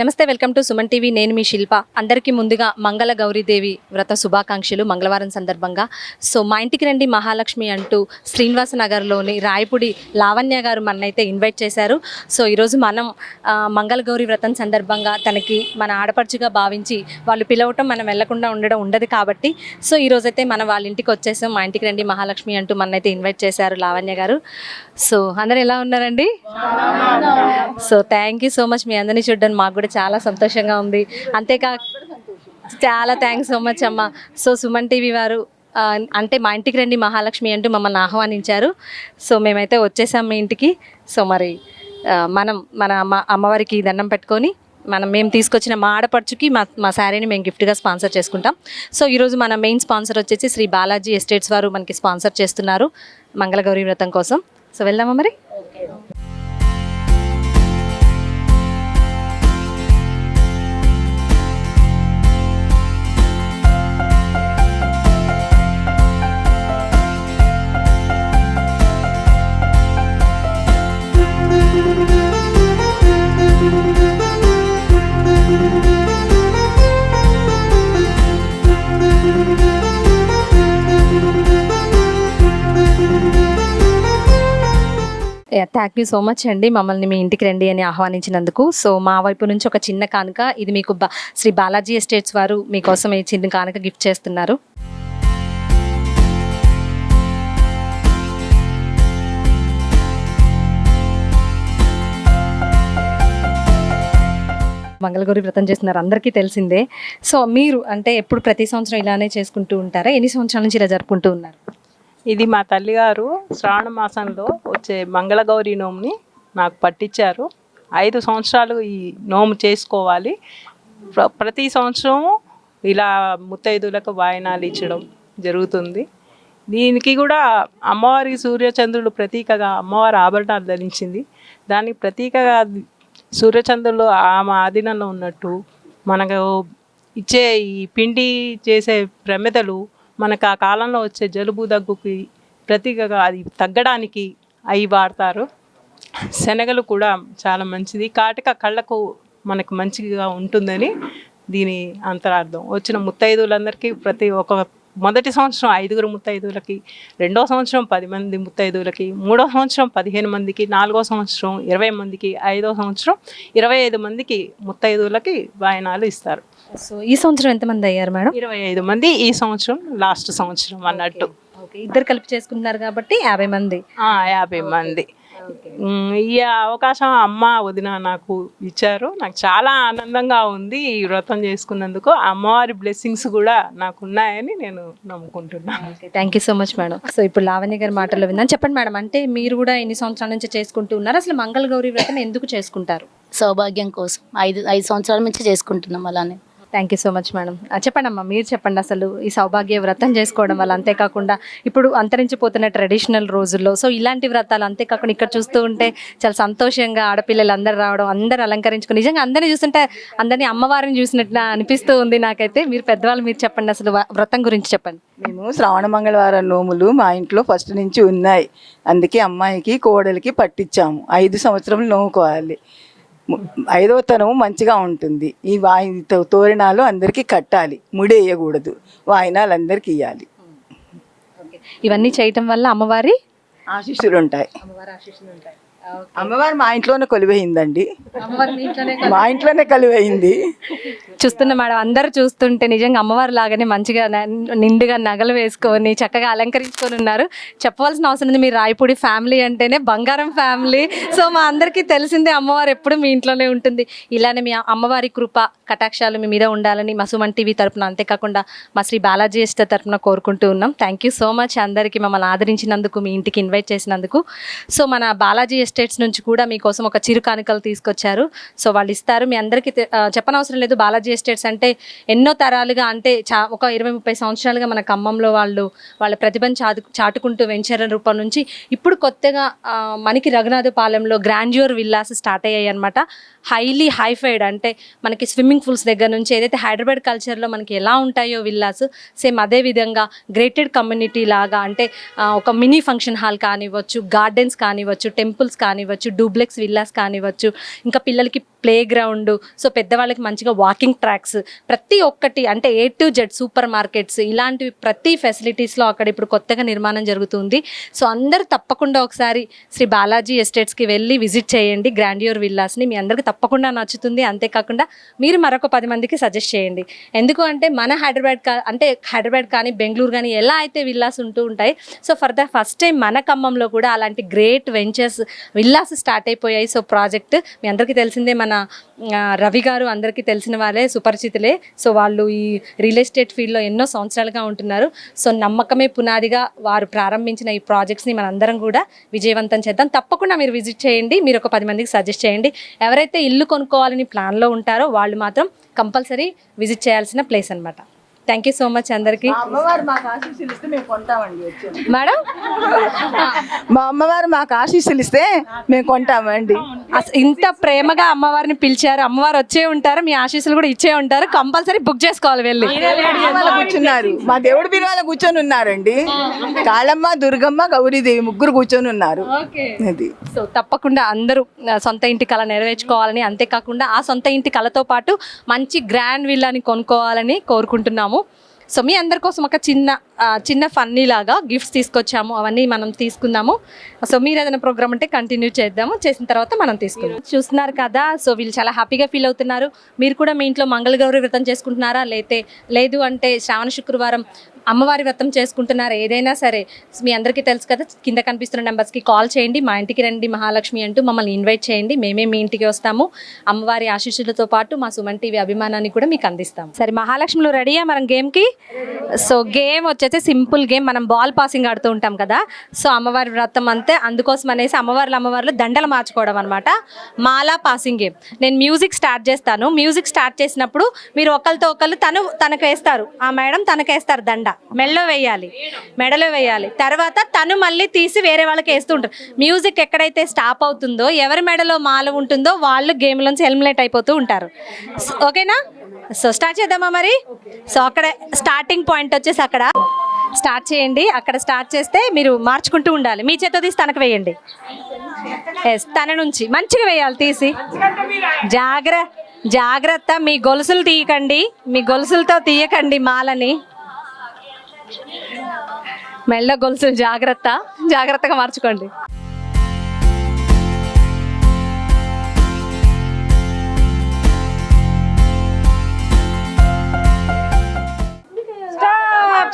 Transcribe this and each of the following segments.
నమస్తే welcome to Suman TV. నేను మీ శిల్ప. అందరికీ ముందుగా మంగళ గౌరీదేవి వ్రత శుభాకాంక్షలు మంగళవారం సందర్భంగా. సో మా ఇంటికి రండి మహాలక్ష్మి అంటూ శ్రీనివాస నగర్లోని రాయపుడి లావణ్య గారు మననైతే ఇన్వైట్ చేశారు. సో ఈరోజు మనం మంగళ గౌరీ వ్రతం సందర్భంగా తనకి మన ఆడపడుచుగా భావించి వాళ్ళు పిలవటం మనం వెళ్ళకుండా ఉండడం ఉండదు కాబట్టి. సో ఈరోజైతే మనం వాళ్ళ ఇంటికి వచ్చేసాం. మా ఇంటికి రండి మహాలక్ష్మి అంటూ మననైతే ఇన్వైట్ చేశారు లావణ్య గారు. సో అందరు ఎలా ఉన్నారండి? So thank you so much మీ అందరినీ చూడడానికి మాకు కూడా చాలా సంతోషంగా ఉంది. అంతేకా చాలా థ్యాంక్స్ సో మచ్ అమ్మ. సో సుమన్ టీవీ వారు అంటే మా ఇంటికి రండి మహాలక్ష్మి అంటూ మమ్మల్ని ఆహ్వానించారు. సో మేమైతే వచ్చేసాం మీ ఇంటికి. సో మరి మనం మన అమ్మ అమ్మవారికి దండం పెట్టుకొని మనం మేము తీసుకొచ్చిన మా ఆడపడుచుకి మా మా శారీని మేము గిఫ్ట్గా స్పాన్సర్ చేసుకుంటాం. సో ఈరోజు మన మెయిన్ స్పాన్సర్ వచ్చేసి శ్రీ బాలాజీ ఎస్టేట్స్ వారు మనకి స్పాన్సర్ చేస్తున్నారు మంగళగౌరి వ్రతం కోసం. సో వెళ్దామా మరి? థ్యాంక్ యూ సో మచ్ అండి. మమ్మల్ని మీ ఇంటికి రండి అని ఆహ్వానించినందుకు. సో మా వైపు నుంచి ఒక చిన్న కానుక ఇది మీకు బా శ్రీ బాలాజీ ఎస్టేట్స్ వారు మీకోసం ఈ చిన్న కానుక గిఫ్ట్ చేస్తున్నారు. మంగళగౌరి వ్రతం చేస్తున్నారు. అందరికీ తెలిసిందే. సో మీరు అంటే ఎప్పుడు ప్రతి సంవత్సరం ఇలానే చేసుకుంటూ ఉంటారా? ఎన్ని సంవత్సరాల నుంచి ఇలా జరుపుకుంటూ ఉన్నారు? ఇది మా తల్లిగారు శ్రావణ మాసంలో వచ్చే మంగళగౌరి నోముని నాకు పట్టించారు. ఐదు సంవత్సరాలు ఈ నోము చేసుకోవాలి. ప్ర- ప్రతి సంవత్సరం ఇలా ముత్తైదులకు వాయనాలు ఇచ్చడం జరుగుతుంది. దీనికి కూడా అమ్మవారికి సూర్యచంద్రులు ప్రతీకగా అమ్మవారి ఆభరణాలు ధరించింది. దానికి ప్రతీకగా సూర్యచంద్రులు ఆమె ఆధీనంలో ఉన్నట్టు మనకు ఇచ్చే ఈ పిండి చేసే ప్రమిదలు మనకు ఆ కాలంలో వచ్చే జలుబు దగ్గుకి ప్రతిగా అది తగ్గడానికి అవి వాడతారు. శనగలు కూడా చాలా మంచిది. కాటిక కళ్ళకు మనకు మంచిగా ఉంటుందని దీని అంతరార్థం. వచ్చిన ముత్తైదువులందరికీ ప్రతి ఒక మొదటి సంవత్సరం ఐదుగురు ముత్తైదువులకి రెండో సంవత్సరం పది మంది ముత్తైదువులకి మూడో సంవత్సరం పదిహేను మందికి నాలుగో సంవత్సరం ఇరవై మందికి ఐదో సంవత్సరం ఇరవై ఐదు మందికి ముత్తైదువులకి వాయనాలు ఇస్తారు. సో ఈ సంవత్సరం ఎంతమంది అయ్యారు మేడం? ఇరవై ఐదు మంది ఈ సంవత్సరం లాస్ట్ సంవత్సరం అన్నట్టు. ఓకే ఇద్దరు కలిపి చేసుకుంటున్నారు కాబట్టి యాభై మంది. ఆ, యాభై మంది. ఈ అవకాశం అమ్మ వదిన నాకు ఇచ్చారు. నాకు చాలా ఆనందంగా ఉంది ఈ వ్రతం చేసుకున్నందుకు. అమ్మవారి బ్లెస్సింగ్స్ కూడా నాకు ఉన్నాయని నేను నమ్ముకుంటున్నాను okay thank you so much madam so ఇప్పుడు లావణ్య గారి మాటల్లో విన్నాను చెప్పండి మేడం అంటే మీరు కూడా ఎన్ని సంవత్సరాల నుంచి చేసుకుంటూ ఉన్నారు. అసలు మంగళ గౌరి వ్రతం ఎందుకు చేసుకుంటారు? సౌభాగ్యం కోసం ఐదు ఐదు సంవత్సరాల నుంచి చేసుకుంటున్నాం అలానే. Thank you so much madam చెప్పండి అమ్మా మీరు చెప్పండి అసలు ఈ సౌభాగ్య వ్రతం చేసుకోవడం వల్ల అంతేకాకుండా ఇప్పుడు అంతరించిపోతున్న ట్రెడిషనల్ రోజుల్లో సో ఇలాంటి వ్రతాలు అంతేకాకుండా ఇక్కడ చూస్తూ ఉంటే చాలా సంతోషంగా ఆడపిల్లలు అందరు రావడం అందరు అలంకరించుకుని నిజంగా అందరిని చూస్తుంటే అందరినీ అమ్మవారిని చూసినట్టు అనిపిస్తూ ఉంది నాకైతే. మీరు పెద్దవాళ్ళు మీరు చెప్పండి అసలు వ్రతం గురించి చెప్పండి. మేము శ్రావణ మంగళవారం నోములు మా ఇంట్లో ఫస్ట్ నుంచి ఉన్నాయి. అందుకే అమ్మాయికి కోడలికి పట్టించాము. ఐదు సంవత్సరం నోముకోవాలి. ము- ఐదవ తనము మంచిగా ఉంటుంది. ఈ వాయి తోరణాలు అందరికీ కట్టాలి. ముడి వేయకూడదు వాయినాలు అందరికీ ఇవ్వాలి ఇవన్నీ చేయటం వల్ల అమ్మవారి ఆశీస్సులు ఉంటాయి అమ్మవారి ఆశీస్సులు ఉంటాయి అమ్మవారు మా ఇంట్లోనే కొలువైందండి అమ్మవారి మీ ఇంట్లోనే మా ఇంట్లోనే కొలువైంది చూస్తున్న మేడం అందరూ చూస్తుంటే నిజంగా అమ్మవారి లాగానే మంచిగా నిండుగా నగలు వేసుకొని చక్కగా అలంకరించుకొని ఉన్నారు. చెప్పవలసిన అవసరం ఉంది మీరు రాయపూడి ఫ్యామిలీ అంటేనే బంగారం ఫ్యామిలీ. సో మా అందరికీ తెలిసిందే అమ్మవారు ఎప్పుడు మీ ఇంట్లోనే ఉంటుంది. ఇలానే మీ అమ్మవారి కృప కటాక్షాలు మీ మీద ఉండాలని మా సుమన్ టీవీ తరపున అంతేకాకుండా మా శ్రీ బాలాజీ ఎస్ట తరపున కోరుకుంటూ ఉన్నాం. థ్యాంక్ యూ సో మచ్ అందరికీ మమ్మల్ని ఆదరించినందుకు మీ ఇంటికి ఇన్వైట్ చేసినందుకు. సో మన బాలాజీ ఎస్టేట్స్ నుంచి కూడా మీకోసం ఒక చిరు కానుకలు తీసుకొచ్చారు. సో వాళ్ళు ఇస్తారు మీ అందరికీ చెప్పనవసరం లేదు. బాలాజీ ఎస్టేట్స్ అంటే ఎన్నో తరాలుగా అంటే చా ఒక ఇరవై ముప్పై సంవత్సరాలుగా మన ఖమ్మంలో వాళ్ళు వాళ్ళ ప్రతిభను చాటు చాటుకుంటూ వెంచర్ రూపం నుంచి ఇప్పుడు కొత్తగా మనకి రఘునాథపాలెంలో గ్రాండ్యూర్ విల్లాస్ స్టార్ట్ అయ్యాయి అనమాట హైలీ హైఫైడ్ అంటే మనకి స్విమ్మింగ్ పూల్స్ దగ్గర నుంచి ఏదైతే హైదరాబాద్ కల్చర్లో మనకి ఎలా ఉంటాయో విల్లాస్ సేమ్ అదే విధంగా గ్రేటెడ్ కమ్యూనిటీ లాగా అంటే ఒక మినీ ఫంక్షన్ హాల్ కానివ్వచ్చు గార్డెన్స్ కానివ్వచ్చు టెంపుల్స్ కానివ్వచ్చు డూప్లెక్స్ విల్లాస్ కానివ్వచ్చు ఇంకా పిల్లలకి ప్లే గ్రౌండ్ సో పెద్దవాళ్ళకి మంచిగా వాకింగ్ ట్రాక్స్ ప్రతి ఒక్కటి అంటే A to Z super markets ఇలాంటివి ప్రతి ఫెసిలిటీస్లో అక్కడ ఇప్పుడు కొత్తగా నిర్మాణం జరుగుతుంది. సో అందరూ తప్పకుండా ఒకసారి శ్రీ బాలాజీ ఎస్టేట్స్కి వెళ్ళి విజిట్ చేయండి గ్రాండియోర్ విల్లాస్ని. మీ అందరికీ తప్పకుండా నచ్చుతుంది. అంతేకాకుండా మీరు మరొక పది మందికి సజెస్ట్ చేయండి. ఎందుకు అంటే మన హైదరాబాద్ కా అంటే హైదరాబాద్ కానీ బెంగళూరు కానీ ఎలా అయితే విల్లాస్ ఉంటూ ఉంటాయి so for the first time మన ఖమ్మంలో కూడా అలాంటి గ్రేట్ వెంచర్స్ విల్లాస్ స్టార్ట్ అయిపోయాయి. సో ప్రాజెక్ట్ మీ అందరికీ తెలిసిందే మన రవి గారు అందరికీ తెలిసిన వాళ్ళే సుపరిచితులే. సో వాళ్ళు ఈ రియల్ ఎస్టేట్ ఫీల్డ్లో ఎన్నో సంవత్సరాలుగా ఉంటున్నారు. సో నమ్మకమే పునాదిగా వారు ప్రారంభించిన ఈ ప్రాజెక్ట్స్ని మనందరం కూడా విజయవంతం చేద్దాం. తప్పకుండా మీరు విజిట్ చేయండి. మీరు ఒక పది మందికి సజెస్ట్ చేయండి. ఎవరైతే ఇల్లు కొనుక్కోవాలని ప్లాన్లో ఉంటారో వాళ్ళు మాత్రం కంపల్సరీ విజిట్ చేయాల్సిన ప్లేస్ అన్నమాట. థ్యాంక్ యూ సో మచ్ అందరికీ. మేడం? మా అమ్మవారు మాకు ఆశీస్సులు ఇస్తే మేము కొంటామండి. అస- ఇంత ప్రేమగా అమ్మవారిని పిలిచారు. అమ్మవారు వచ్చే ఉంటారు మీ ఆశీస్సులు కూడా ఇచ్చే ఉంటారు. కంపల్సరీ బుక్ చేసుకోవాలి వెళ్ళి. కూర్చున్నారు. మా దేవుడి బీరువాలో కూర్చొని ఉన్నారండి. కాళమ్మ దుర్గమ్మ గౌరీదేవి ముగ్గురు కూర్చొని ఉన్నారు. అది. సో తప్పకుండా అందరూ సొంత ఇంటి కళ నెరవేర్చుకోవాలని అంతేకాకుండా ఆ సొంత ఇంటి కళతో పాటు మంచి గ్రాండ్ విల్లాని కొనుక్కోవాలని కోరుకుంటున్నాము. సో మీ అందరి కోసం ఒక చిన్న చిన్న ఫన్నీ లాగా గిఫ్ట్స్ తీసుకొచ్చాము. అవన్నీ మనం తీసుకుందాము. సో మీరు ఏదైనా ప్రోగ్రామ్ ఉంటే కంటిన్యూ చేద్దాము. చేసిన తర్వాత మనం తీసుకుందాం. చూస్తున్నారు కదా సో వీళ్ళు చాలా హ్యాపీగా ఫీల్ అవుతున్నారు. మీరు కూడా మీ ఇంట్లో మంగళగౌరి వ్రతం చేసుకుంటున్నారా? లేతే లేదు అంటే శ్రావణ శుక్రవారం అమ్మవారి వ్రతం చేసుకుంటున్నారు. ఏదైనా సరే మీ అందరికీ తెలుసు కదా కింద కనిపిస్తున్న నెంబర్స్కి కాల్ చేయండి. మా ఇంటికి రండి మహాలక్ష్మి అంటూ మమ్మల్ని ఇన్వైట్ చేయండి. మేమే మీ ఇంటికి వస్తాము. అమ్మవారి ఆశీస్సులతో పాటు మా సుమన్ టీవీ అభిమానాన్ని కూడా మీకు అందిస్తాం. సరే మహాలక్ష్మిలో రెడీయా మనం గేమ్కి? సో గేమ్ వచ్చేసి సింపుల్ గేమ్. మనం బాల్ పాసింగ్ ఆడుతూ ఉంటాం కదా. సో అమ్మవారి వ్రతం అంతే. అందుకోసం అనేసి అమ్మవార్లు అమ్మవార్లు దండలు మార్చుకోవడం అనమాట మాలా పాసింగ్ గేమ్. నేను మ్యూజిక్ స్టార్ట్ చేస్తాను. మ్యూజిక్ స్టార్ట్ చేసినప్పుడు మీరు ఒకరితో ఒకళ్ళు తను తనకు వేస్తారు ఆ మేడం తనకేస్తారు దండ. మెడలో వేయాలి. మెడలో వేయాలి. తర్వాత తను మళ్ళీ తీసి వేరే వాళ్ళకి వేస్తుంటారు. మ్యూజిక్ ఎక్కడైతే స్టాప్ అవుతుందో ఎవరి మెడలో మాల ఉంటుందో వాళ్ళు గేమ్లోంచి ఎలిమినేట్ అయిపోతూ ఉంటారు. ఓకేనా? సో స్టార్ట్ చేద్దామా మరి? సో అక్కడ స్టార్టింగ్ పాయింట్ వచ్చేసి అక్కడ. స్టార్ట్ చేయండి. అక్కడ స్టార్ట్ చేస్తే మీరు మార్చుకుంటూ ఉండాలి. మీ చేత తీసి తనకు వేయండి. ఎస్ తన నుంచి. మంచిగా వేయాలి తీసి. జాగ్ర జాగ్రత్త. మీ గొలుసులు తీయకండి. మీ గొలుసులతో తీయకండి మాలని. మెల్ల గొలుసులు జాగ్రత్త. జాగ్రత్తగా మార్చుకోండి.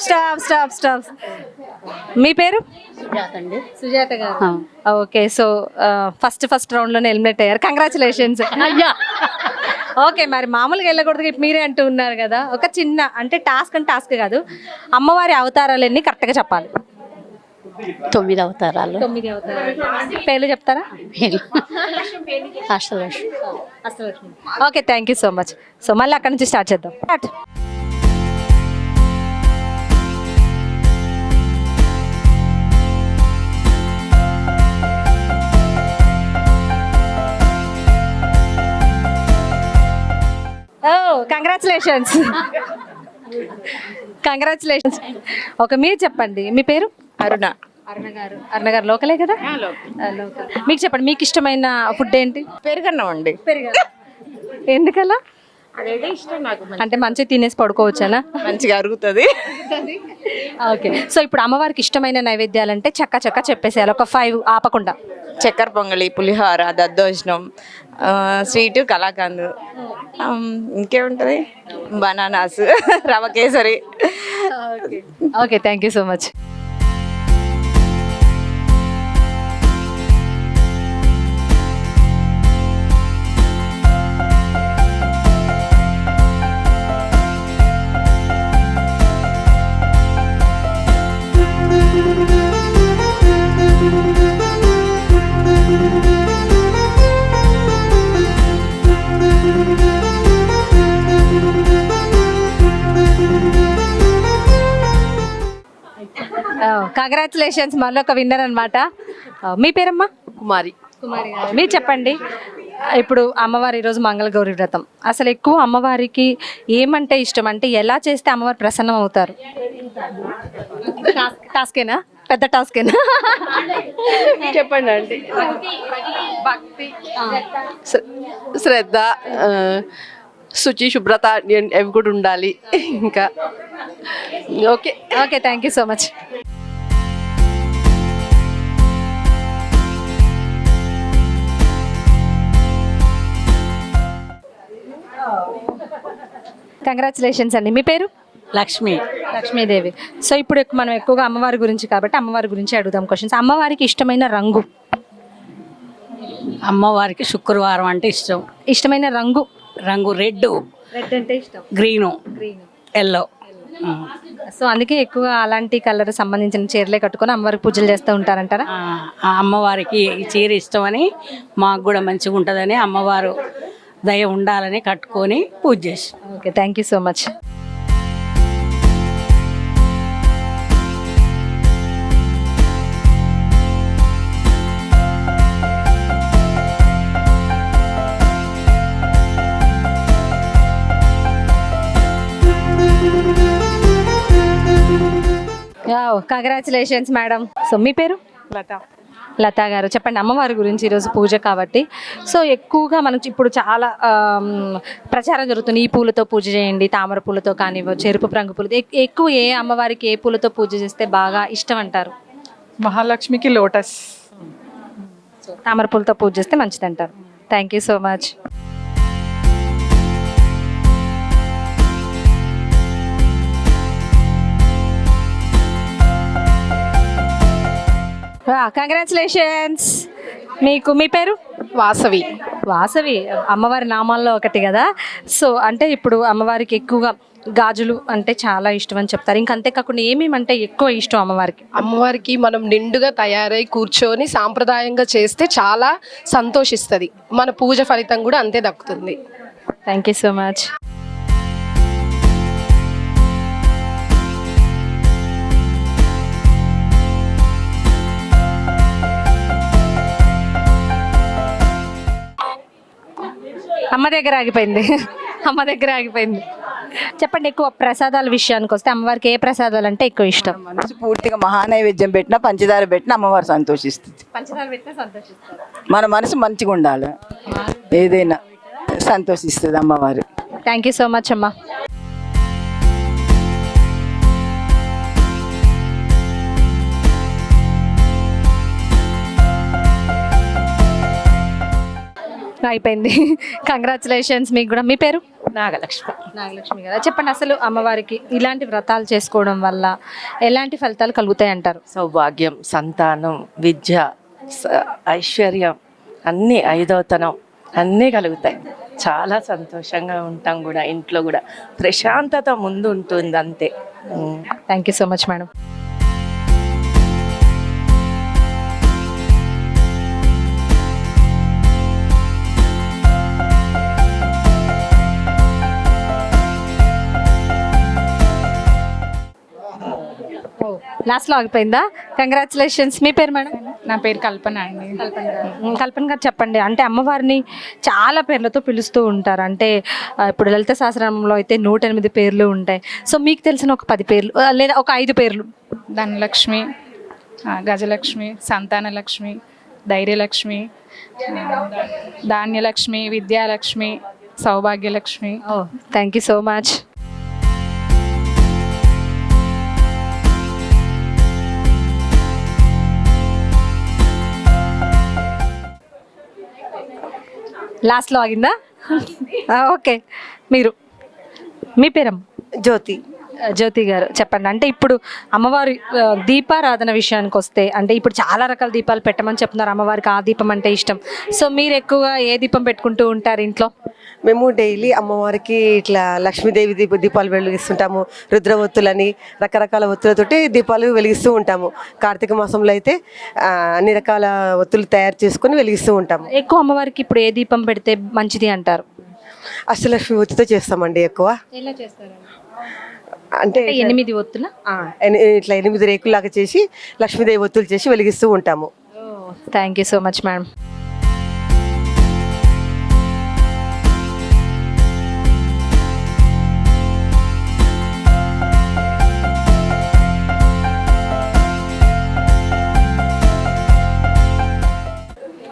స్టాప్ స్టాప్ స్టాప్ మీ పేరు? సుజాత గారు. ఓకే సో ఫస్ట్ ఫస్ట్ రౌండ్లోనే ఎలిమినేట్ అయ్యారు. కంగ్రాచులేషన్స్ అయ్యా. ఓకే మరి మామూలుగా వెళ్ళకూడదు. ఇప్పుడు మీరే అంటూ ఉన్నారు కదా ఒక చిన్న అంటే టాస్క్ అంటే టాస్క్ కాదు అమ్మవారి అవతారాలన్నీ కరెక్ట్గా చెప్పాలి. తొమ్మిది అవతారాలు. తొమ్మిది అవతారాలు. పేర్లు చెప్తారా? Ashtalakshmi okay thank you so much so మళ్ళీ అక్కడ నుంచి స్టార్ట్ చేద్దాం. కంగ్రాచులేషన్స్ కంగ్రాచులేషన్స్ ఒక మీరు చెప్పండి. మీ పేరు? అరుణ. అరుణ గారు. అరుణ గారు లోకలే కదా? లోకల్. మీకు చెప్పండి మీకు ఇష్టమైన ఫుడ్ ఏంటి? పెరుగన్నం అండి. ఎందుకలా? అంటే మంచిగా తినేసి పడుకోవచ్చానా? మంచిగా అరుగుతుంది. ఓకే. సో ఇప్పుడు అమ్మవారికి ఇష్టమైన నైవేద్యాలు అంటే చక్క చక్క చెప్పేసేయాలి. ఒక ఫైవ్ ఆపకుండా. చక్కెర పొంగలి పులిహోర దద్దోజనం స్వీటు కలాకందు. ఇంకేముంటుంది? Bananas rava kesari. Okay. Thank you so much congratulations మళ్ళీ ఒక విన్నర్ అనమాట మీ పేరమ్మా? కుమారి. కుమారి గారు. మీరు చెప్పండి. ఇప్పుడు అమ్మవారి ఈరోజు మంగళగౌరి వ్రతం. అసలు ఎక్కువ అమ్మవారికి ఏమంటే ఇష్టం? అంటే ఎలా చేస్తే అమ్మవారు ప్రసన్నం అవుతారు? టాస్క్- టాస్కేనా పెద్ద టాస్క్ చెప్పండి అండి భక్తి శ్ర- శ్రద్ధ శుచి శుభ్రత అవి కూడా ఉండాలి. ఇంకా. Okay. Okay thank you so much congratulations అండి. మీ పేరు? లక్ష్మి. లక్ష్మీదేవి. సో ఇప్పుడు మనం ఎక్కువగా అమ్మవారి గురించి కాబట్టి అమ్మవారి గురించి అడుగుదాం క్వశ్చన్స్ అమ్మవారికి ఇష్టమైన రంగు? అమ్మవారికి శుక్రవారం అంటే ఇష్టం. ఇష్టమైన రంగు? రంగు రెడ్ రెడ్ అంటే ఇష్టం. గ్రీను. గ్రీన్. ఎల్లో. సో అందుకే ఎక్కువ అలాంటి కలర్ సంబంధించిన చీరలే కట్టుకొని అమ్మవారికి పూజలు చేస్తూ ఉంటారంటారా? అమ్మవారికి ఈ చీర ఇష్టమని మాకు కూడా మంచిగా ఉంటుందని అమ్మవారు దయ ఉండాలని కట్టుకొని పూజ చేసి okay thank you so much congratulations madam so మీ పేరు? లత. లతా గారు. చెప్పండి అమ్మవారి గురించి ఈరోజు పూజ కాబట్టి. సో ఎక్కువగా మనకు ఇప్పుడు చాలా ప్రచారం జరుగుతుంది. ఈ పూలతో పూజ చేయండి తామర పూలతో కానివ్వచ్చు ఎరుపు రంగు పూలతో. ఎక్- ఎక్కువ ఏ అమ్మవారికి ఏ పూలతో పూజ చేస్తే బాగా ఇష్టం అంటారు? మహాలక్ష్మికి లోటస్. తామర పూలతో పూజ చేస్తే మంచిది అంటారు thank you so much congratulations మీకు మీ పేరు? వాసవి. వాసవి అమ్మవారి నామాల్లో ఒకటి కదా. సో అంటే ఇప్పుడు అమ్మవారికి ఎక్కువగా గాజులు అంటే చాలా ఇష్టం అని చెప్తారు. ఇంకా అంతేకాకుండా ఏమేమి అంటే ఎక్కువ ఇష్టం అమ్మవారికి? అమ్మవారికి మనం నిండుగా తయారై కూర్చొని సాంప్రదాయంగా చేస్తే చాలా సంతోషిస్తుంది. మన పూజ ఫలితం కూడా అంతే దక్కుతుంది. థ్యాంక్ యూ సో మచ్ అమ్మ దగ్గర ఆగిపోయింది. అమ్మ దగ్గర ఆగిపోయింది. చెప్పండి ఎక్కువ ప్రసాదాల విషయానికి వస్తే అమ్మవారికి ఏ ప్రసాదాలు అంటే ఎక్కువ ఇష్టం? మనసు పూర్తిగా మహానైవేద్యం పెట్టినా పంచదార పెట్టినా అమ్మవారు సంతోషిస్తుంది. పంచదార పెట్టినా సంతోషిస్తారు. మన మనసు మంచిగా ఉండాలి. ఏదైనా సంతోషిస్తుంది అమ్మవారు. థ్యాంక్ యూ సో మచ్ అమ్మా. అయిపోయింది. కంగ్రాచులేషన్స్ మీకు కూడా. మీ పేరు? నాగలక్ష్మి. నాగలక్ష్మి గారు. చెప్పండి అసలు అమ్మవారికి ఇలాంటి వ్రతాలు చేసుకోవడం వల్ల ఎలాంటి ఫలితాలు కలుగుతాయి అంటారు? సౌభాగ్యం సంతానం విద్య ఐశ్వర్యం అన్నీ ఐదవతనం అన్నీ కలుగుతాయి. చాలా సంతోషంగా ఉంటాం కూడా ఇంట్లో కూడా. ప్రశాంతత ముందు ఉంటుంది అంతే. Thank you so much madam లాస్ట్లో ఆగిపోయిందా? కంగ్రాచులేషన్స్ మీ పేరు మేడం? నా పేరు కల్పన అండి. కల్పన గారు చెప్పండి. అంటే అమ్మవారిని చాలా పేర్లతో పిలుస్తూ ఉంటారు. అంటే ఇప్పుడు లలిత శాస్త్రంలో అయితే నూట ఎనిమిది పేర్లు ఉంటాయి. సో మీకు తెలిసిన ఒక పది పేర్లు లేదా ఒక ఐదు పేర్లు. ధనలక్ష్మి గజలక్ష్మి సంతానలక్ష్మి ధైర్యలక్ష్మి ధాన్యలక్ష్మి విద్యాలక్ష్మి సౌభాగ్యలక్ష్మి. ఓ థ్యాంక్ యూ సో మచ్ లాస్ట్లో ఆగిందా? ఆ, ఓకే. మీరు. మీ పేరమ్మ? జ్యోతి. జ్యోతి గారు చెప్పండి. అంటే ఇప్పుడు అమ్మవారి దీపారాధన విషయానికి వస్తే అంటే ఇప్పుడు చాలా రకాల దీపాలు పెట్టమని చెప్తున్నారు. అమ్మవారికి ఆ దీపం అంటే ఇష్టం. సో మీరు ఎక్కువగా ఏ దీపం పెట్టుకుంటూ ఉంటారు ఇంట్లో? మేము డైలీ అమ్మవారికి ఇట్లా లక్ష్మీదేవి దీప దీపాలు వెలిగిస్తుంటాము. రుద్రవత్తులని రకరకాల ఒత్తులతోటి దీపాలు వెలిగిస్తూ ఉంటాము. కార్తీక మాసంలో అయితే అన్ని రకాల ఒత్తులు తయారు చేసుకొని వెలిగిస్తూ ఉంటాము. ఎక్కువ అమ్మవారికి ఇప్పుడు ఏ దీపం పెడితే మంచిది అంటారు? అష్టలక్ష్మి ఒత్తితో చేస్తామండి ఎక్కువ. ఎలా చేస్తారు అంటే ఎనిమిది ఒత్తుల? ఇట్లా ఎనిమిది రేకులాగా చేసి లక్ష్మీదేవి ఒత్తులు చేసి వెలిగిస్తూ ఉంటాము. Thank you so much madam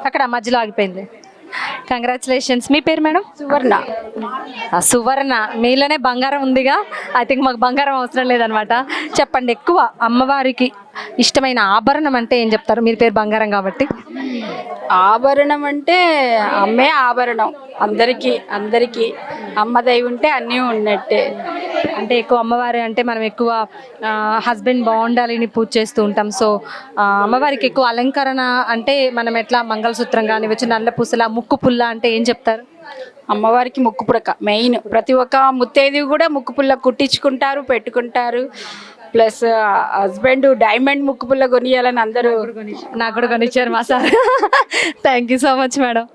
అక్కడ మధ్యలో ఆగిపోయింది. కంగ్రాచులేషన్స్ మీ పేరు మేడం? సువర్ణ. సువర్ణ. మీలోనే బంగారం ఉందిగా. ఐ థింక్ మాకు బంగారం అవసరం లేదనమాట. చెప్పండి ఎక్కువ అమ్మవారికి ఇష్టమైన ఆభరణం అంటే ఏం చెప్తారు? మీరు పేరు బంగారం కాబట్టి. ఆభరణం అంటే అమ్మే ఆభరణం. అందరికీ అందరికీ. అమ్మ దయ ఉంటే అన్నీ ఉన్నట్టే. అంటే ఎక్కువ అమ్మవారి అంటే మనం ఎక్కువ హస్బెండ్ బాగుండాలని పూజ చేస్తూ ఉంటాం. సో అమ్మవారికి ఎక్కువ అలంకరణ అంటే మనం ఎట్లా మంగళసూత్రం కానివచ్చు నల్ల పూసల ముక్కు పుల్ల అంటే ఏం చెప్తారు? అమ్మవారికి ముక్కు పుడక మెయిన్. ప్రతి ఒక్క ముత్తైది కూడా ముక్కు పుల్ల కుట్టించుకుంటారు పెట్టుకుంటారు. ప్లస్ హస్బెండ్ డైమండ్ ముక్కు పుల్ల కొనియాలని అందరూ నాకు కూడా కొనిచ్చారు. మా sir. Thank you so much madam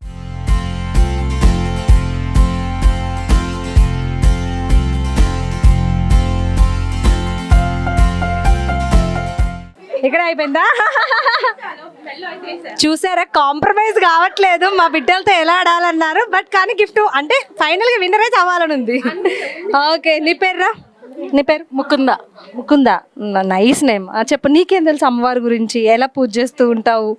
ఇక్కడ అయిపోయిందా? చూసారా? కాంప్రమైజ్ కావట్లేదు. మా బిడ్డలతో ఎలా ఆడాలన్నారు? బట్ కానీ గిఫ్ట్ అంటే ఫైనల్గా విన్నర్ అవ్వాలని ఉంది. ఓకే నీ పేరురా? నీ పేరు? ముకుంద. ముకుంద. నైస్ నేమ్ చెప్పు నీకేం తెలుసు అమ్మవారి గురించి? ఎలా పూజ చేస్తూ ఉంటావు?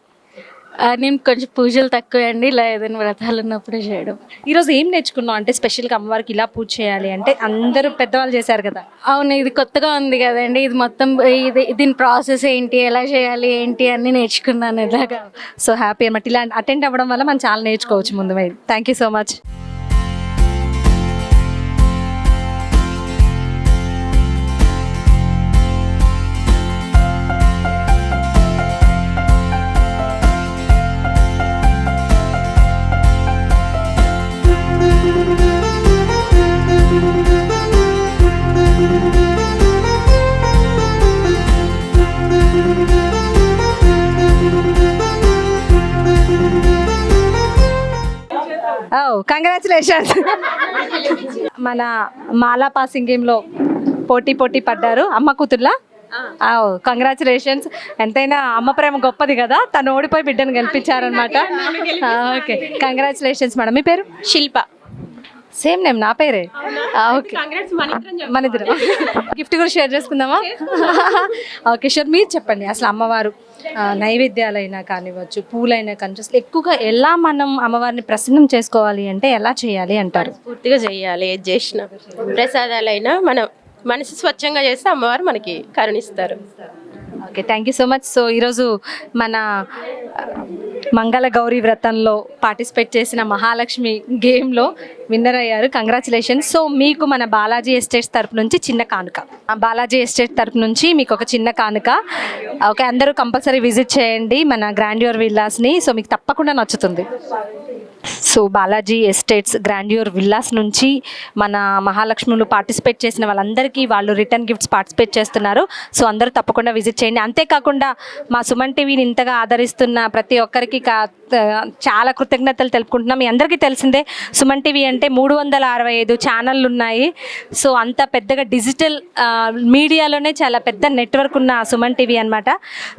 నేను కొంచెం పూజలు తక్కువ అండి. ఇలా ఏదైనా వ్రతాలు ఉన్నప్పుడే చేయడం. ఈరోజు ఏం నేర్చుకున్నావు? అంటే స్పెషల్గా అమ్మవారికి ఇలా పూజ చేయాలి అంటే అందరూ పెద్దవాళ్ళు చేశారు కదా. అవును ఇది కొత్తగా ఉంది కదండి. ఇది మొత్తం ఇది దీని ప్రాసెస్ ఏంటి? ఎలా చేయాలి? ఏంటి? అన్ని నేర్చుకున్నాను ఇలాగా. సో హ్యాపీ అనమాట ఇలా అటెండ్ అవ్వడం వల్ల మనం చాలా నేర్చుకోవచ్చు ముందు థ్యాంక్ యూ సో మచ్ ఓ కంగ్రాచులేషన్స్ మన మాలా పాసింగ్ గేమ్లో పోటీ పోటీ పడ్డారు అమ్మ కూతుర్లా? కంగ్రాచులేషన్స్ ఎంతైనా అమ్మ ప్రేమ గొప్పది కదా. తను ఓడిపోయి బిడ్డను గెలిపించారనమాట ఓకే కంగ్రాచులేషన్స్ మేడం మీ పేరు? శిల్ప. సేమ్ నేమ్ నా పేరే? ఓకే మన ఇద్దరు గిఫ్ట్ కూడా షేర్ చేసుకుందామా? ఓకే షూర్ మీరు చెప్పండి. అసలు అమ్మవారు నైవేద్యాలైనా కానివ్వచ్చు పూలైనా కానివ్వచ్చు అసలు ఎక్కువగా ఎలా మనం అమ్మవారిని ప్రసన్నం చేసుకోవాలి అంటే ఎలా చేయాలి అంటారు? పూర్తిగా చేయాలి ఏది చేసినా. ప్రసాదాలైనా మనం మనసు స్వచ్ఛంగా చేస్తే అమ్మవారు మనకి కరుణిస్తారు. Okay thank you so much so ఈరోజు మన మంగళ గౌరీ వ్రతంలో పార్టిసిపేట్ చేసిన మహాలక్ష్మి గేమ్లో విన్నర్ అయ్యారు. కంగ్రాచులేషన్స్ సో మీకు మన బాలాజీ ఎస్టేట్స్ తరపు నుంచి చిన్న కానుక. ఆ బాలాజీ ఎస్టేట్ తరపు నుంచి మీకు ఒక చిన్న కానుక. ఓకే అందరూ కంపల్సరీ విజిట్ చేయండి మన గ్రాండ్యూర్ విల్లాస్ని. సో మీకు తప్పకుండా నచ్చుతుంది. So Balaji estates grandeur villas నుంచి మన మహాలక్ష్ములు పార్టిసిపేట్ చేసిన వాళ్ళందరికీ వాళ్ళు రిటర్న్ గిఫ్ట్స్ పార్టిసిపేట్ చేస్తున్నారు. సో అందరూ తప్పకుండా విజిట్ చేయండి. అంతేకాకుండా మా సుమన్ టీవీని ఇంతగా ఆదరిస్తున్న ప్రతి ఒక్కరికి కా చాలా కృతజ్ఞతలు తెలుపుకుంటున్నాం. మీ అందరికీ తెలిసిందే సుమన్ టీవీ అంటే మూడు వందల అరవై ఐదు ఛానళ్ళు ఉన్నాయి. సో అంత పెద్దగా డిజిటల్ మీడియాలోనే చాలా పెద్ద నెట్వర్క్ ఉన్న సుమన్ టీవీ అనమాట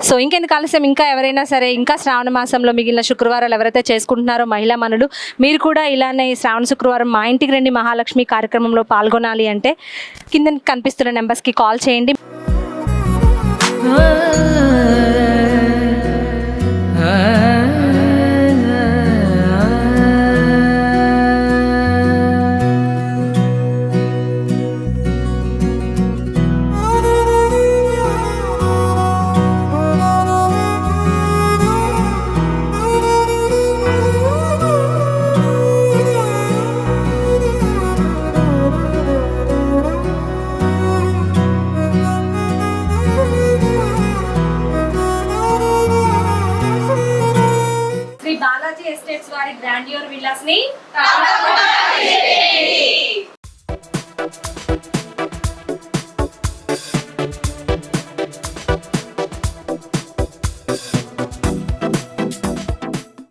సో ఇంకెందుకు ఆలస్యం? ఇంకా ఎవరైనా సరే ఇంకా శ్రావణ మాసంలో మిగిలిన శుక్రవారాలు ఎవరైతే చేసుకుంటున్నారో మహిళా మనులు మీరు కూడా ఇలానే శ్రావణ శుక్రవారం మా ఇంటికి రండి మహాలక్ష్మి కార్యక్రమంలో పాల్గొనాలి అంటే కింద కనిపిస్తున్న నెంబర్స్కి కాల్ చేయండి.